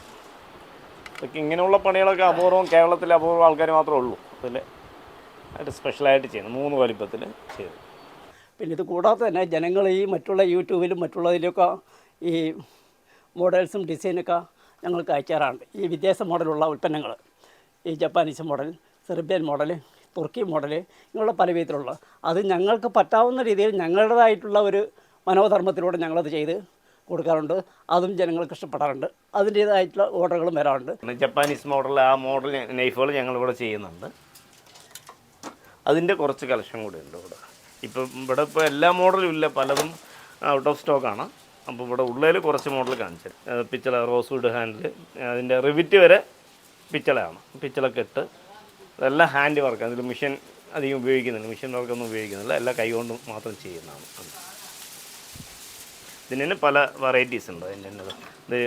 [SPEAKER 1] ഇതൊക്കെ ഇങ്ങനെയുള്ള പണികളൊക്കെ അപൂർവം കേരളത്തിലെ അപൂർവം ആൾക്കാർ മാത്രമേ ഉള്ളൂ. അതിൽ ആയിട്ട് സ്പെഷ്യലായിട്ട് ചെയ്യുന്നു. മൂന്ന് വലിപ്പത്തിൽ ചെയ്തു.
[SPEAKER 2] പിന്നെ ഇത് കൂടാതെ തന്നെ ജനങ്ങൾ ഈ മറ്റുള്ള യൂട്യൂബിലും മറ്റുള്ളതിലൊക്കെ ഈ മോഡൽസും ഡിസൈനൊക്കെ ഞങ്ങൾക്ക് അയക്കാറുണ്ട് ഈ വിദേശ മോഡലുള്ള ഉൽപ്പന്നങ്ങൾ ഈ ജപ്പാനീസ് മോഡൽ സെർബിയൻ മോഡൽ തുർക്കി മോഡൽ ഇങ്ങനെയുള്ള പല വിധത്തിലുള്ള. അത് ഞങ്ങൾക്ക് പറ്റാവുന്ന രീതിയിൽ ഞങ്ങളുടേതായിട്ടുള്ള ഒരു മനോധർമ്മത്തിലൂടെ ഞങ്ങളത് ചെയ്ത് കൊടുക്കാറുണ്ട്. അതും ജനങ്ങൾക്ക് ഇഷ്ടപ്പെടാറുണ്ട്. അതിന്റേതായിട്ടുള്ള ഓർഡറുകളും വരാറുണ്ട്.
[SPEAKER 1] ജപ്പാനീസ് മോഡൽ ആ മോഡൽ നൈഫുകൾ ഞങ്ങളിവിടെ ചെയ്യുന്നുണ്ട്. അതിന്റെ കുറച്ച് കളക്ഷൻ കൂടെ ഉണ്ട് ഇവിടെ. ഇപ്പം ഇവിടെ ഇപ്പോൾ എല്ലാ മോഡലും ഇല്ല. പലതും ഔട്ട് ഓഫ് സ്റ്റോക്കാണ് അപ്പോൾ ഇവിടെ ഉള്ളതിൽ കുറച്ച് മോഡൽ കാണിച്ചു പിച്ചള റോസ് വുഡ് ഹാൻഡിൽ അതിന്റെ റിവിറ്റ് വരെ പിച്ചളയാണ്. പിച്ചള കെട്ട് അതെല്ലാം ഹാൻഡ് വർക്ക്. അതിൽ മിഷൻ അധികം ഉപയോഗിക്കുന്നില്ല. മിഷൻ വർക്കൊന്നും ഉപയോഗിക്കുന്നില്ല. എല്ലാം കൈകൊണ്ട് മാത്രം ചെയ്യുന്നതാണ്. ഇതിന് തന്നെ പല വെറൈറ്റീസ് ഉണ്ട്. അതിന്റെ തന്നെ ഇത്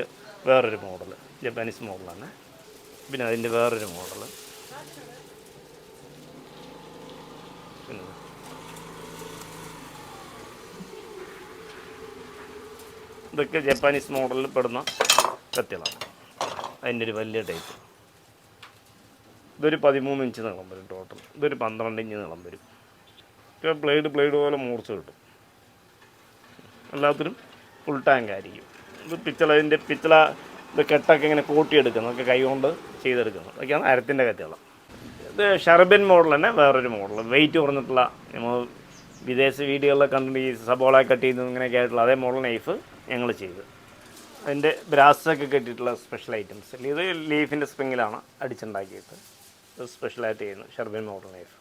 [SPEAKER 1] വേറൊരു മോഡൽ ജപ്പാനീസ് മോഡലാണ് പിന്നെ അതിന്റെ വേറൊരു മോഡൽ ഇതൊക്കെ ജപ്പാനീസ് മോഡലിൽ പെടുന്ന കത്തികളാണ്. അതിന്റെ ഒരു വലിയ ടൈപ്പ് ഇതൊരു പതിമൂന്ന് ഇഞ്ച് നീളം വരും ടോട്ടൽ ഇതൊരു പന്ത്രണ്ട് ഇഞ്ച് നീളം വരും. ബ്ലേഡ് ബ്ലേഡ് പോലെ മൂർച്ച കിട്ടും. എല്ലാത്തിനും ഫുൾ ടാങ്ക് ആയിരിക്കും ഇത് പിച്ചള ഇതിന്റെ പിച്ചള ഇത് കെട്ടൊക്കെ ഇങ്ങനെ കൂട്ടിയെടുക്കുന്നു ഒക്കെ കൈകൊണ്ട് ചെയ്തെടുക്കുന്നു. അതൊക്കെയാണ് അരത്തിന്റെ കത്തികൾ ഇത് ഷർബൻ മോഡൽ തന്നെ വേറൊരു മോഡൽ വെയിറ്റ് കുറഞ്ഞിട്ടുള്ള നമ്മൾ വിദേശ വീഡിയോകളിലൊക്കെ കണ്ടിട്ട് ഈ സബോള കട്ട് ചെയ്യുന്നത് ഇങ്ങനെയൊക്കെ ആയിട്ടുള്ള അതേ മോഡൽ നൈഫ് ഞങ്ങൾ ചെയ്തു. അതിന്റെ ബ്രാസൊക്കെ കെട്ടിയിട്ടുള്ള സ്പെഷ്യൽ ഐറ്റംസ് ഇത് ലീഫിന്റെ സ്പ്രിങ്ങിലാണ് അടിച്ചുണ്ടാക്കിയിട്ട് ഇത് സ്പെഷ്യലായിട്ട് ചെയ്യുന്നു ഷർബൻ മോഡൽ നൈഫ്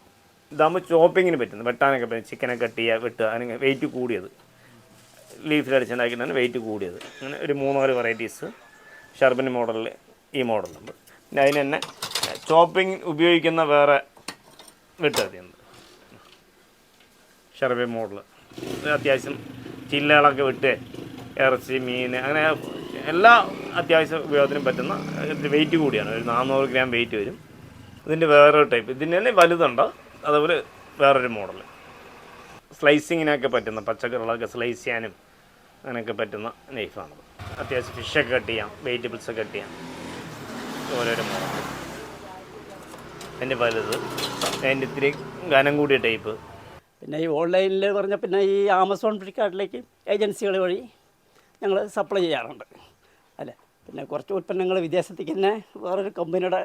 [SPEAKER 1] ഇതാകുമ്പോൾ ചോപ്പിങ്ങിന് പറ്റുന്നു. വെട്ടാനൊക്കെ പറ്റും ചിക്കനെ കട്ട് ചെയ്യുക വെട്ടുക. അതിന് വെയിറ്റ് കൂടിയത്. ലീഫിൽ അടിച്ചുണ്ടാക്കിയിട്ടാണ് വെയിറ്റ് കൂടിയത്. അങ്ങനെ ഒരു മൂന്നാൽ വെറൈറ്റീസ് ഷർബൻ മോഡലിൽ ഈ മോഡലുണ്ട് പിന്നെ അതിന് തന്നെ ചോപ്പിംഗ് ഉപയോഗിക്കുന്ന വേറെ വെട്ടുകത്തിയുണ്ട് ഷർബൻ മോഡൽ അത്യാവശ്യം ചില്ലകളൊക്കെ വിട്ട് ഇറച്ചി മീൻ അങ്ങനെ എല്ലാ അത്യാവശ്യ ഉപയോഗത്തിനും പറ്റുന്ന വെയിറ്റ് കൂടിയാണ്. ഒരു നാനൂറ് ഗ്രാം വെയിറ്റ് വരും. ഇതിന്റെ വേറൊരു ടൈപ്പ് ഇതിന് തന്നെ വലുതുണ്ട്. അതുപോലെ വേറൊരു മോഡൽ സ്ലൈസിങ്ങിനൊക്കെ പറ്റുന്ന പച്ചക്കറികളൊക്കെ സ്ലൈസ് ചെയ്യാനും അങ്ങനെയൊക്കെ പറ്റുന്ന നൈഫാണത് അത്യാവശ്യം ഫിഷൊക്കെ കട്ട് ചെയ്യാം വെജിറ്റബിൾസൊക്കെ കട്ട് ചെയ്യാം. ഓരോരോ മോഡൽ. അതിന്റെ വലുത് അതിന്റെ ഇത്തിരി ഘനം കൂടിയ ടൈപ്പ്
[SPEAKER 2] പിന്നെ ഈ ഓൺലൈനിൽ പറഞ്ഞ പിന്നെ ഈ ആമസോൺ ഫ്ലിപ്കാർട്ടിലേക്ക് ഏജൻസികൾ വഴി ഞങ്ങൾ സപ്ലൈ ചെയ്യാറുണ്ട്. അല്ലേ? പിന്നെ കുറച്ച് ഉൽപ്പന്നങ്ങൾ വിദേശത്തേക്ക് തന്നെ വേറൊരു കമ്പനിയുടെ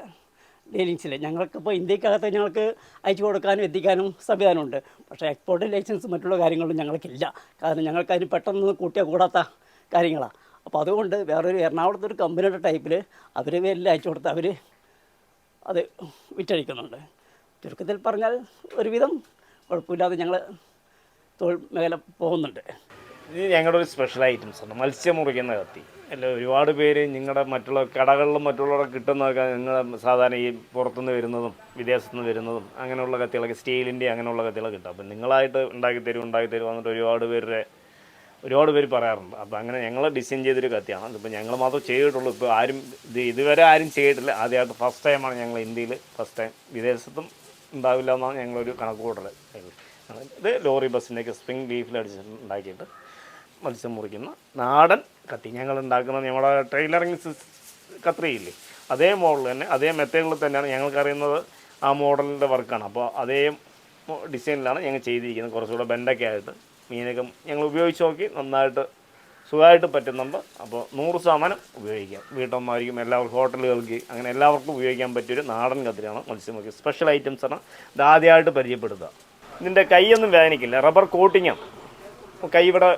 [SPEAKER 2] ഡീലിങ്സിൽ ഞങ്ങൾക്കിപ്പോൾ ഇന്ത്യക്കകത്ത് ഞങ്ങൾക്ക് അയച്ചു കൊടുക്കാനും എത്തിക്കാനും സംവിധാനമുണ്ട്. പക്ഷേ എക്സ്പോർട്ട് ലൈസൻസ് മറ്റുള്ള കാര്യങ്ങളും ഞങ്ങൾക്കില്ല. കാരണം ഞങ്ങൾക്ക് അതിന് പെട്ടെന്ന് കൂട്ടിയ കൂടാത്ത കാര്യങ്ങളാണ് അപ്പോൾ അതുകൊണ്ട് വേറൊരു എറണാകുളത്ത് ഒരു കമ്പനിയുടെ ടൈപ്പിൽ അവർ പേരിൽ അയച്ചു കൊടുത്ത് അവർ അത് വിറ്റഴിക്കുന്നുണ്ട്. ചുരുക്കത്തിൽ പറഞ്ഞാൽ ഒരുവിധം കുഴപ്പമില്ലാതെ ഞങ്ങൾ തൊഴിൽ മേഖല പോകുന്നുണ്ട്.
[SPEAKER 1] ഇത് ഞങ്ങളുടെ ഒരു സ്പെഷ്യൽ ഐറ്റംസ് ആണ്. മത്സ്യം മുറിക്കുന്ന കത്തി. അല്ല ഒരുപാട് പേര് നിങ്ങളുടെ മറ്റുള്ള കടകളിലും മറ്റുള്ളവരൊക്കെ കിട്ടുന്നതൊക്കെ നിങ്ങൾ സാധാരണ ഈ പുറത്തുനിന്ന് വരുന്നതും വിദേശത്തു നിന്ന് വരുന്നതും അങ്ങനെയുള്ള കത്തികളൊക്കെ സ്റ്റീലിന്റെ അങ്ങനെയുള്ള കത്തികളൊക്കെ കിട്ടും. അപ്പം നിങ്ങളായിട്ട് ഉണ്ടാക്കി തരും ഉണ്ടാക്കി തരും എന്നിട്ട് ഒരുപാട് പേരുടെ ഒരുപാട് പേര് പറയാറുണ്ട്. അപ്പം അങ്ങനെ ഞങ്ങൾ ഡിസൈൻ ചെയ്തൊരു കത്തിയാണ്. അതിപ്പോൾ ഞങ്ങൾ മാത്രം ചെയ്തിട്ടുള്ളൂ. ഇപ്പോൾ ആരും ഇത് ഇതുവരെ ആരും ചെയ്തിട്ടില്ല. ആദ്യമായിട്ട് ഫസ്റ്റ് ടൈമാണ് ഞങ്ങൾ ഇന്ത്യയിൽ ഫസ്റ്റ് ടൈം വിദേശത്തും ഉണ്ടാവില്ല എന്നാണ് ഞങ്ങളൊരു കണക്കുകൂട്ടൽ ഇത് ലോറി ബസ്സിന്റെയൊക്കെ സ്പ്രിംഗ് ലീഫിൽ അടിച്ചിട്ട് ഉണ്ടാക്കിയിട്ട് മത്സ്യം മുറിക്കുന്ന നാടൻ കത്തി. ഞങ്ങൾ ഉണ്ടാക്കുന്ന നമ്മുടെ ടൈലറിങ് കത്രിയില്ലേ? അതേ മോഡൽ തന്നെ അതേ മെത്തേഡിൽ തന്നെയാണ് ഞങ്ങൾക്കറിയുന്നത് ആ മോഡലിന്റെ വർക്കാണ് അപ്പോൾ അതേ ഡിസൈനിലാണ് ഞങ്ങൾ ചെയ്തിരിക്കുന്നത്. കുറച്ചുകൂടെ ബെൻഡൊക്കെ ആയിട്ട് മീനൊക്കെ ഞങ്ങൾ ഉപയോഗിച്ച് നോക്കി നന്നായിട്ട് സുഖമായിട്ട് പറ്റുന്നുണ്ട്. അപ്പോൾ നൂറ് ശതമാനം ഉപയോഗിക്കാം. വീട്ടമ്മമാർക്കും എല്ലാവർക്കും ഹോട്ടലുകൾക്ക് അങ്ങനെ എല്ലാവർക്കും ഉപയോഗിക്കാൻ പറ്റിയൊരു നാടൻ കത്തിരിയാണ് മത്സ്യമൊക്കെ സ്പെഷ്യൽ ഐറ്റംസ് ആണ് ഇത് ആദ്യമായിട്ട് പരിചയപ്പെടുത്തുക. ഇതിന്റെ കൈയൊന്നും വേദനിക്കില്ല. റബ്ബർ കോട്ടിങ്ങാണ് കൈ ഇവിടെ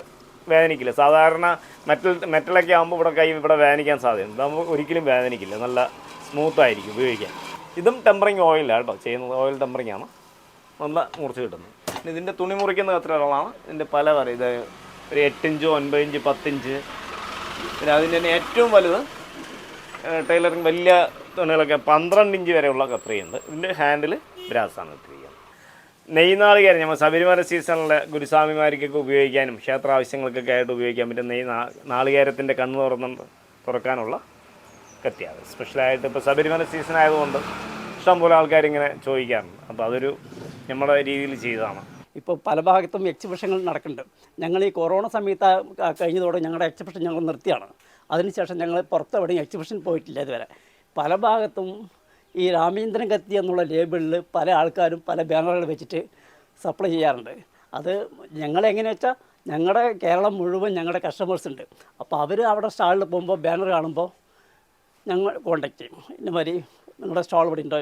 [SPEAKER 1] വേദനിക്കില്ല. സാധാരണ മെറ്റൽ മെറ്റലൊക്കെ ആകുമ്പോൾ ഇവിടെ കൈ ഇവിടെ വേദനിക്കാൻ സാധ്യത നമുക്ക് ഒരിക്കലും വേദനിക്കില്ല. നല്ല സ്മൂത്തായിരിക്കും ഉപയോഗിക്കാൻ. ഇതും ടെമ്പറിങ് ഓയിലാണ് കേട്ടോ ചെയ്യുന്നത്. ഓയിൽ ടെമ്പറിങ് ആണ്. നല്ല മുറിച്ച് കിട്ടുന്നത്. ഇതിന്റെ തുണി മുറിക്കുന്ന കത്തിരികളാണ് ഇതിന്റെ പല പറയും ഇത് ഒരു എട്ടിഞ്ച് ഒൻപത് ഇഞ്ച് പത്തിഞ്ച്. പിന്നെ അതിന്റെ തന്നെ ഏറ്റവും വലുത് ടൈലറിങ് വലിയ തുണികളൊക്കെ പന്ത്രണ്ട് ഇഞ്ച് വരെയുള്ള കത്രിയുണ്ട് ഇതിന്റെ ഹാൻഡിൽ ബ്രാസാണ് ഇട്ടിരിക്കുന്നത് നെയ്നാളികേരം നമ്മൾ ശബരിമല സീസണിലെ ഗുരുസ്വാമിമാർക്കൊക്കെ ഉപയോഗിക്കാനും ക്ഷേത്ര ആവശ്യങ്ങൾക്കൊക്കെ ആയിട്ട് ഉപയോഗിക്കാൻ പറ്റും നെയ് നാളികേരത്തിന്റെ കണ്ണ് തുറന്ന് തുറക്കാനുള്ള കത്തിയാണ്. സ്പെഷ്യലായിട്ട് ഇപ്പോൾ ശബരിമല സീസൺ ആയതുകൊണ്ട് ഇഷ്ടംപോലെ ആൾക്കാരിങ്ങനെ ചോദിക്കാറുണ്ട്. അപ്പോൾ അതൊരു നമ്മുടെ രീതിയിൽ ചെയ്തതാണ്.
[SPEAKER 2] ഇപ്പോൾ പല ഭാഗത്തും എക്സിബിഷനുകൾ നടക്കുന്നുണ്ട്. ഞങ്ങൾ ഈ കൊറോണ സമയത്ത് കഴിഞ്ഞതോടെ ഞങ്ങളുടെ എക്സിബിഷൻ ഞങ്ങൾ നിർത്തിയാണ്. അതിനുശേഷം ഞങ്ങൾ പുറത്തെവിടെയും എക്സിബിഷൻ പോയിട്ടില്ല ഇതുവരെ. പല ഭാഗത്തും ഈ രാമേന്ദ്രൻ കത്തി എന്നുള്ള ലേബിളിൽ പല ആൾക്കാരും പല ബാനറുകൾ വെച്ചിട്ട് സപ്ലൈ ചെയ്യാറുണ്ട്. അത് ഞങ്ങളെങ്ങനെ വെച്ചാൽ ഞങ്ങളുടെ കേരളം മുഴുവൻ ഞങ്ങളുടെ കസ്റ്റമേഴ്സ് ഉണ്ട്. അപ്പോൾ അവർ അവിടെ സ്റ്റാളിൽ പോകുമ്പോൾ ബാനർ കാണുമ്പോൾ ഞങ്ങൾ കോണ്ടാക്ട് ചെയ്യും. ഇന്ന മാതിരി നിങ്ങളുടെ സ്റ്റാൾ ഇവിടെ ഉണ്ടോ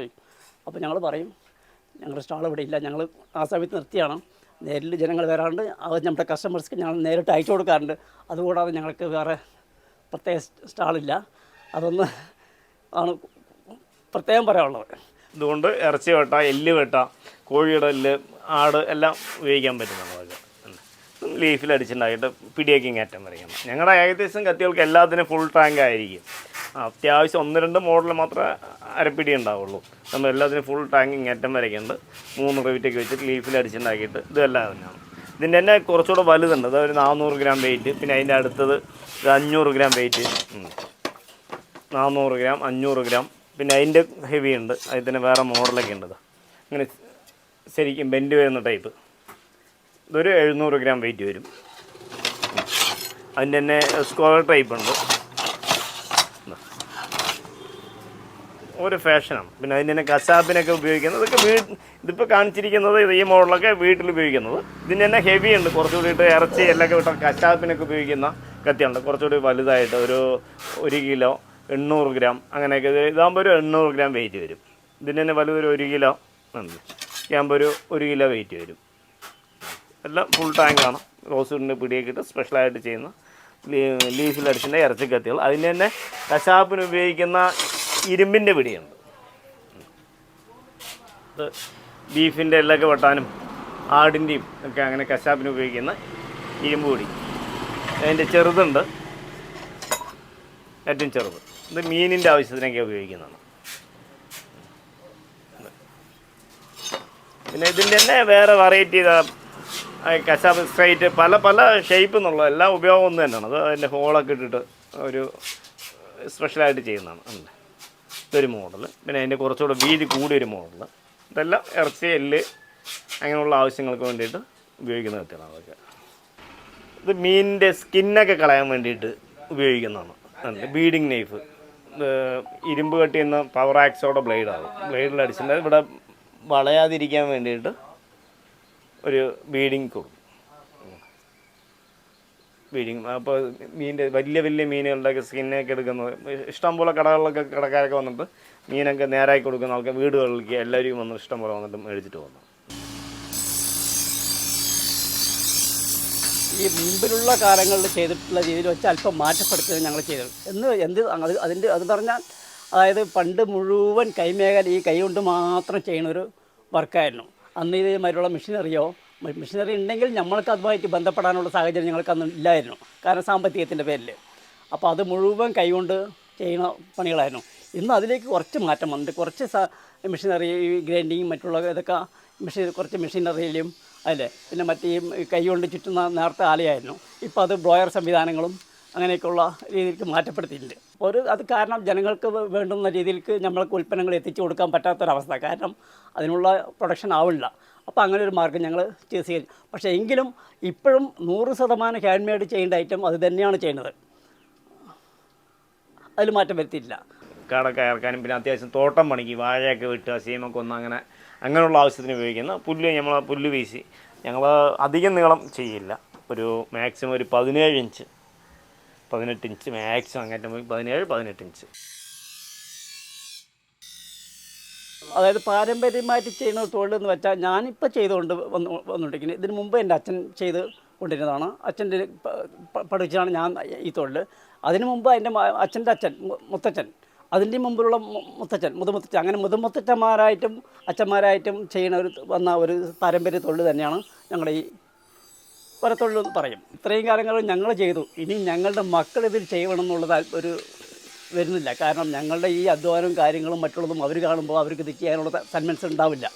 [SPEAKER 2] അപ്പോൾ ഞങ്ങൾ പറയും ഞങ്ങളുടെ സ്റ്റാൾ ഇവിടെ ഇല്ല. ഞങ്ങൾ ആ സമയത്ത് നിർത്തിയാണ്. നേരിൽ ജനങ്ങൾ വരാറുണ്ട്. അത് നമ്മുടെ കസ്റ്റമേഴ്സ്ക്ക് ഞങ്ങൾ നേരിട്ട് അയച്ചു കൊടുക്കാറുണ്ട്. അതുകൂടാതെ ഞങ്ങൾക്ക് വേറെ പ്രത്യേക സ്റ്റാളില്ല അതൊന്ന് ആണ് പ്രത്യേകം പറയാനുള്ളത്.
[SPEAKER 1] അതുകൊണ്ട് ഇറച്ചി വെട്ട എല്ല് വെട്ട കോഴിയുടെ എല്ല് ആട് എല്ലാം ഉപയോഗിക്കാൻ പറ്റും നമുക്ക് ലീഫിൽ അടിച്ചിട്ടുണ്ടായിട്ട് പിടിയൊക്കെ കയറ്റം വരയ്ക്കണം. ഞങ്ങളുടെ ഏകദേശം കത്തികൾക്ക് എല്ലാത്തിനും ഫുൾ ടാങ്ക് ആയിരിക്കും. അത്യാവശ്യം ഒന്ന് രണ്ട് മോഡൽ മാത്രമേ അരപ്പിടി ഉണ്ടാവുള്ളൂ. നമ്മൾ എല്ലാത്തിനും ഫുൾ ടാങ്ക് ഇങ്ങേറ്റം വരയ്ക്കുന്നുണ്ട് മൂന്ന് റിവിറ്റൊക്കെ വെച്ചിട്ട് ലീഫിൽ അടിച്ചുണ്ടാക്കിയിട്ട് ഇതെല്ലാം തന്നെയാണ് ഇതിന്റെ തന്നെ കുറച്ചുകൂടെ വലുതുണ്ട്. ഒരു നാനൂറ് ഗ്രാം വെയിറ്റ് പിന്നെ അതിന്റെ അടുത്തത് ഒരു അഞ്ഞൂറ് ഗ്രാം വെയിറ്റ് നാനൂറ് ഗ്രാം അഞ്ഞൂറ് ഗ്രാം. പിന്നെ അതിന്റെ ഹെവി ഉണ്ട്. അതിൽ തന്നെ വേറെ മോഡലൊക്കെ ഉണ്ട് ഇങ്ങനെ ശരിക്കും ബെൻഡ് വരുന്ന ടൈപ്പ് ഇതൊരു എഴുന്നൂറ് ഗ്രാം വെയിറ്റ് വരും. അതിന്റെ തന്നെ സ്ക്വയർ ടൈപ്പ് ഉണ്ട്. ഒരു ഫാഷനാണ് പിന്നെ അതിന്റെ തന്നെ കസാബിനൊക്കെ ഉപയോഗിക്കുന്നത്. ഇതൊക്കെ വീ ഇതിപ്പോൾ കാണിച്ചിരിക്കുന്നത് ഇത് ഈ മോഡലൊക്കെ വീട്ടിൽ ഉപയോഗിക്കുന്നത്. ഇതിന്റെ തന്നെ ഹെവി ഉണ്ട്. കുറച്ചുകൂടി ഇട്ട് ഇറച്ചി എല്ലാം വിട്ട കശാപ്പിനൊക്കെ ഉപയോഗിക്കുന്ന കത്തിയുണ്ട്. കുറച്ചുകൂടി വലുതായിട്ട് ഒരു ഒരു കിലോ എണ്ണൂറ് ഗ്രാം അങ്ങനെയൊക്കെ ഇത് ഇതാകുമ്പോൾ ഒരു എണ്ണൂറ് ഗ്രാം വെയിറ്റ് വരും. ഇതിന് തന്നെ വലുതൊരു ഒരു കിലോ ഉണ്ട്. ഇതാകുമ്പോൾ ഒരു ഒരു കിലോ വെയിറ്റ് വരും. എല്ലാം ഫുൾ ടാങ്കാണ് റോസ് പിടിയൊക്കെ ഇട്ട് സ്പെഷ്യലായിട്ട് ചെയ്യുന്ന ലീഫിൽ അടിച്ചിന്റെ ഇറച്ചി കത്തികൾ അതിന് തന്നെ കശാപ്പിന് ഉപയോഗിക്കുന്ന ഇരുമ്പിന്റെ പിടിയുണ്ട്. അത് ബീഫിന്റെ എല്ലൊക്കെ വെട്ടാനും ആടിന്റെയും ഒക്കെ അങ്ങനെ കശാപ്പിന് ഉപയോഗിക്കുന്ന ഇരുമ്പ് പൊടി. അതിന്റെ ചെറുതുണ്ട്. ഏറ്റവും ചെറുത്. ഇത് മീനിന്റെ ആവശ്യത്തിനൊക്കെ ഉപയോഗിക്കുന്നതാണ്. പിന്നെ ഇതിന്റെ തന്നെ വേറെ വെറൈറ്റി കശാപ്പ് സ്ട്രൈറ്റ് പല പല ഷേപ്പ് എന്നുള്ള എല്ലാ ഉപയോഗം ഒന്ന് തന്നെയാണ്. അത് അതിന്റെ ഹോളൊക്കെ ഇട്ടിട്ട് ഒരു സ്പെഷ്യലായിട്ട് ചെയ്യുന്നതാണ്. അല്ലേ ഇതൊരു മോഡൽ പിന്നെ അതിന്റെ കുറച്ചുകൂടെ വീതി കൂടിയൊരു മോഡൽ ഇതെല്ലാം ഇറച്ചി എല്ല് അങ്ങനെയുള്ള ആവശ്യങ്ങൾക്ക് വേണ്ടിയിട്ട് ഉപയോഗിക്കുന്ന കത്തിയാണ് അതൊക്കെ. ഇത് മീനിന്റെ സ്കിന്നൊക്കെ കളയാൻ വേണ്ടിയിട്ട് ഉപയോഗിക്കുന്നതാണ്. ബീഡിങ് നൈഫ് ഇരുമ്പ് കട്ടിയുന്ന പവർ ആക്സോടെ ബ്ലേഡാണ് ബ്ലേഡിൽ അടിച്ചിട്ട് ഇവിടെ വളയാതിരിക്കാൻ വേണ്ടിയിട്ട് ഒരു ബീഡിങ് കൊടുക്കും ബീഡിങ് അപ്പോൾ മീനിന്റെ വലിയ വലിയ മീനുകളുടെയൊക്കെ സ്കിന്നൊക്കെ എടുക്കുന്നത് ഇഷ്ടംപോലെ കടകളിലൊക്കെ കടക്കാരൊക്കെ വന്നിട്ട് മീനൊക്കെ നേരാക്കി കൊടുക്കുന്ന ആൾക്കാർ വീടുകളിലേക്ക് എല്ലാവരും വന്ന് ഇഷ്ടംപോലെ വന്നിട്ട് മേടിച്ചിട്ട് പോകുന്നു
[SPEAKER 2] ഈ മുമ്പിലുള്ള കാലങ്ങളിൽ ചെയ്തിട്ടുള്ള രീതിയിൽ വെച്ച് അല്പം മാറ്റപ്പെടുത്തുകയും ഞങ്ങൾ ചെയ്തത് എന്ന് എന്ത് അത് അതിന്റെ അത് പറഞ്ഞാൽ അതായത് പണ്ട് മുഴുവൻ കൈമേഖല ഈ കൈ കൊണ്ട് മാത്രം ചെയ്യുന്ന ഒരു വർക്കായിരുന്നു. അന്ന് ഇത് മറ്റുള്ള മെഷീനറിയോ മെഷീനറി ഉണ്ടെങ്കിൽ നമ്മൾക്ക് അതുമായിട്ട് ബന്ധപ്പെടാനുള്ള സാഹചര്യം ഞങ്ങൾക്ക് അന്ന് ഇല്ലായിരുന്നു. കാരണം സാമ്പത്തികത്തിന്റെ പേരിൽ. അപ്പോൾ അത് മുഴുവൻ കൈകൊണ്ട് ചെയ്യുന്ന പണികളായിരുന്നു. ഇന്ന് അതിലേക്ക് കുറച്ച് മാറ്റം വന്നിട്ട് കുറച്ച് മെഷീനറി ഗ്രൈൻഡിങ് മറ്റുള്ള ഇതൊക്കെ മെഷീൻ കുറച്ച് മെഷീനറിയിലും അല്ലേ? പിന്നെ മറ്റേ ഈ കൈ കൊണ്ട് ചുറ്റുന്ന നേരത്തെ ആലയായിരുന്നു. ഇപ്പോൾ അത് ബ്രോയർ സംവിധാനങ്ങളും അങ്ങനെയൊക്കെയുള്ള രീതിയിലേക്ക് മാറ്റപ്പെടുത്തിയിട്ടുണ്ട്. ഒരു അത് കാരണം ജനങ്ങൾക്ക് വേണ്ടുന്ന രീതിയിലേക്ക് നമ്മൾക്ക് ഉൽപ്പന്നങ്ങൾ എത്തിച്ചു കൊടുക്കാൻ പറ്റാത്തൊരവസ്ഥ. കാരണം അതിനുള്ള പ്രൊഡക്ഷൻ ആവില്ല. അപ്പോൾ അങ്ങനെ ഒരു മാർഗം ഞങ്ങൾ ചെയ്തു. പക്ഷേ എങ്കിലും ഇപ്പോഴും നൂറ് ശതമാനം ഹാൻഡ് മെയ്ഡ് ചെയ്യേണ്ട ഐറ്റം അത് തന്നെയാണ് ചെയ്യുന്നത് അതിൽ മാറ്റം വരുത്തിയിട്ടില്ല.
[SPEAKER 1] കടക്കയർക്കാനും പിന്നെ അത്യാവശ്യം തോട്ടം പണിക്ക് വാഴയൊക്കെ വെട്ടുക സീമൊക്കെ ഒന്ന് അങ്ങനെ അങ്ങനെയുള്ള ആവശ്യത്തിന് ഉപയോഗിക്കുന്ന പുല്ല് നമ്മൾ പുല്ല് വീശി ഞങ്ങൾ അധികം നീളം ചെയ്യില്ല. ഒരു മാക്സിമം ഒരു പതിനേഴ് ഇഞ്ച് പതിനെട്ട് ഇഞ്ച് മാക്സിമം പോയി പതിനേഴ് പതിനെട്ട് ഇഞ്ച്
[SPEAKER 2] അതായത് പാരമ്പര്യമായിട്ട് ചെയ്യുന്ന തൊഴിൽ എന്ന് വെച്ചാൽ ഞാനിപ്പോൾ ചെയ്തുകൊണ്ട് വന്നു വന്നുകൊണ്ടിരിക്കുന്നത് ഇതിന് മുമ്പ് എന്റെ അച്ഛൻ ചെയ്ത് കൊണ്ടിരുന്നതാണ്. അച്ഛന്റെ പഠിച്ചാണ് ഞാൻ ഈ തൊഴിൽ അതിന് മുമ്പ് എന്റെ അച്ഛന്റെ അച്ഛൻ മുത്തച്ഛൻ അതിന്റെ മുമ്പിലുള്ള മുത്തച്ഛൻ മുതുമുത്തച്ഛൻ അങ്ങനെ മുതുമുത്തച്ഛന്മാരായിട്ടും അച്ഛന്മാരായിട്ടും ചെയ്യുന്ന ഒരു വന്ന ഒരു പാരമ്പര്യ തൊഴിൽ തന്നെയാണ് ഞങ്ങളുടെ ഈ വരത്തൊഴിൽ എന്ന് പറയും. ഇത്രയും കാലങ്ങൾ ഞങ്ങൾ ചെയ്തു. ഇനി ഞങ്ങളുടെ മക്കൾ ഇതിൽ ചെയ്യണം എന്നുള്ളത് ഒരു വരുന്നില്ല. കാരണം ഞങ്ങളുടെ ഈ അധ്വാനവും കാര്യങ്ങളും മറ്റുള്ളതും അവർ കാണുമ്പോൾ അവർക്ക് ഇത് ചെയ്യാനുള്ള സെൻമെൻസ് ഉണ്ടാവില്ല.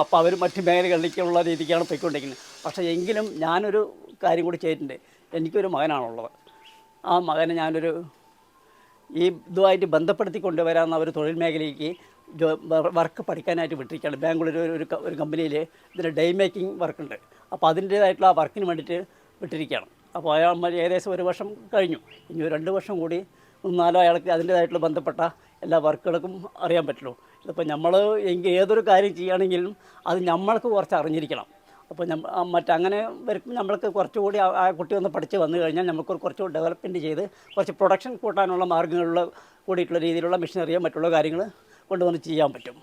[SPEAKER 2] അപ്പോൾ അവർ മറ്റ് മേഖലകളിലേക്കുള്ള രീതിക്കാണ് പോയിക്കൊണ്ടിരിക്കുന്നത്. പക്ഷേ എങ്കിലും ഞാനൊരു കാര്യം കൂടി ചെയ്തിട്ടുണ്ട്. എനിക്കൊരു മകനാണുള്ളത്. ആ മകനെ ഞാനൊരു ഈ ഇതുമായിട്ട് ബന്ധപ്പെടുത്തി കൊണ്ടുവരാവുന്ന അവർ തൊഴിൽ മേഖലയ്ക്ക് വർക്ക് പഠിക്കാനായിട്ട് വിട്ടിരിക്കുകയാണ്. ബാംഗ്ലൂർ ഒരു ഒരു കമ്പനിയിൽ ഇതിന്റെ ഡേ മേക്കിംഗ് വർക്കുണ്ട്. അപ്പോൾ അതിന്റേതായിട്ടുള്ള ആ വർക്കിന് വേണ്ടിയിട്ട് വിട്ടിരിക്കുകയാണ്. അപ്പോൾ അയാൾ ഏകദേശം ഒരു വർഷം കഴിഞ്ഞു. ഇനി ഒരു രണ്ട് വർഷം കൂടി നാലോ അയാൾക്ക് അതിന്റേതായിട്ടുള്ള ബന്ധപ്പെട്ട എല്ലാ വർക്കുകൾക്കും അറിയാൻ പറ്റുള്ളൂ. ഇതിപ്പോൾ നമ്മൾ ഏതൊരു കാര്യം ചെയ്യുകയാണെങ്കിലും അത് നമ്മൾക്ക് കുറച്ച് അറിഞ്ഞിരിക്കണം. അപ്പോൾ മറ്റങ്ങനെ വരുമ്പോൾ നമ്മൾക്ക് കുറച്ചുകൂടി ആ- കുട്ടി ഒന്ന് പഠിച്ച് വന്നു കഴിഞ്ഞാൽ നമുക്ക് കുറച്ച് ഡെവലപ്മെന്റ് ചെയ്ത് കുറച്ച് പ്രൊഡക്ഷൻ കൂട്ടാനുള്ള മാർഗങ്ങളുള്ള കൂടിയിട്ടുള്ള രീതിയിലുള്ള മെഷീനറിയോ മറ്റുള്ള കാര്യങ്ങൾ കൊണ്ടുവന്ന് ചെയ്യാൻ പറ്റും.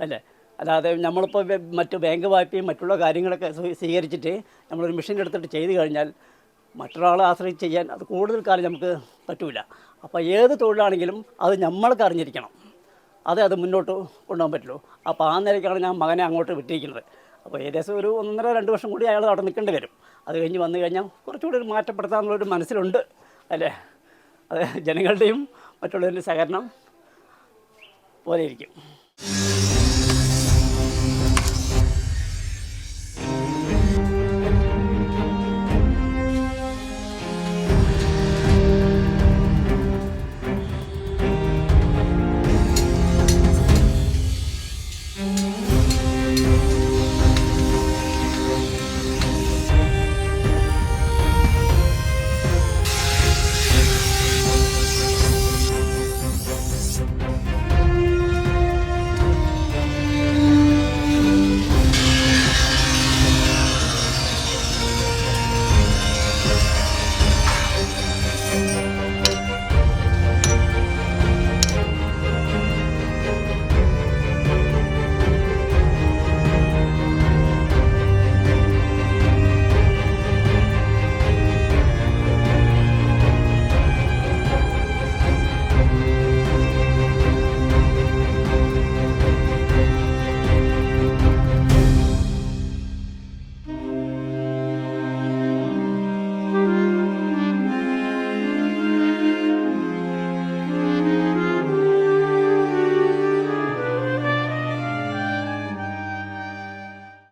[SPEAKER 2] അല്ലേ? അല്ലാതെ നമ്മളിപ്പോൾ മറ്റു ബാങ്ക് വായ്പയും മറ്റുള്ള കാര്യങ്ങളൊക്കെ സ്വീ- സ്വീകരിച്ചിട്ട് നമ്മളൊരു മെഷീൻ എടുത്തിട്ട് ചെയ്ത് കഴിഞ്ഞാൽ മറ്റൊരാളെ ആശ്രയിച്ച് ചെയ്യാൻ അത് കൂടുതൽ കാലം നമുക്ക് പറ്റില്ല അപ്പോൾ ഏത് തൊഴിലാണെങ്കിലും അത് നമ്മൾക്ക് അറിഞ്ഞിരിക്കണം. അതേ അത് മുന്നോട്ട് കൊണ്ടുപോകാൻ പറ്റുള്ളൂ. അപ്പോൾ ആ നിലയ്ക്കാണ് ഞാൻ മകനെ അങ്ങോട്ട് വിട്ടിരിക്കുന്നത് അപ്പോൾ ഏകദേശം ഒരു ഒന്നര രണ്ട് വർഷം കൂടി അയാൾ അവിടെ നിൽക്കേണ്ടി വരും. അത് കഴിഞ്ഞ് വന്നു കഴിഞ്ഞാൽ കുറച്ചുകൂടി ഒരു മാറ്റപ്പെടുത്താമെന്നുള്ളൊരു മനസ്സിലുണ്ട്. അല്ലേ? അത് ജനങ്ങളുടെയും മറ്റുള്ളവരുടെ സഹകരണം പോലെ ഇരിക്കും.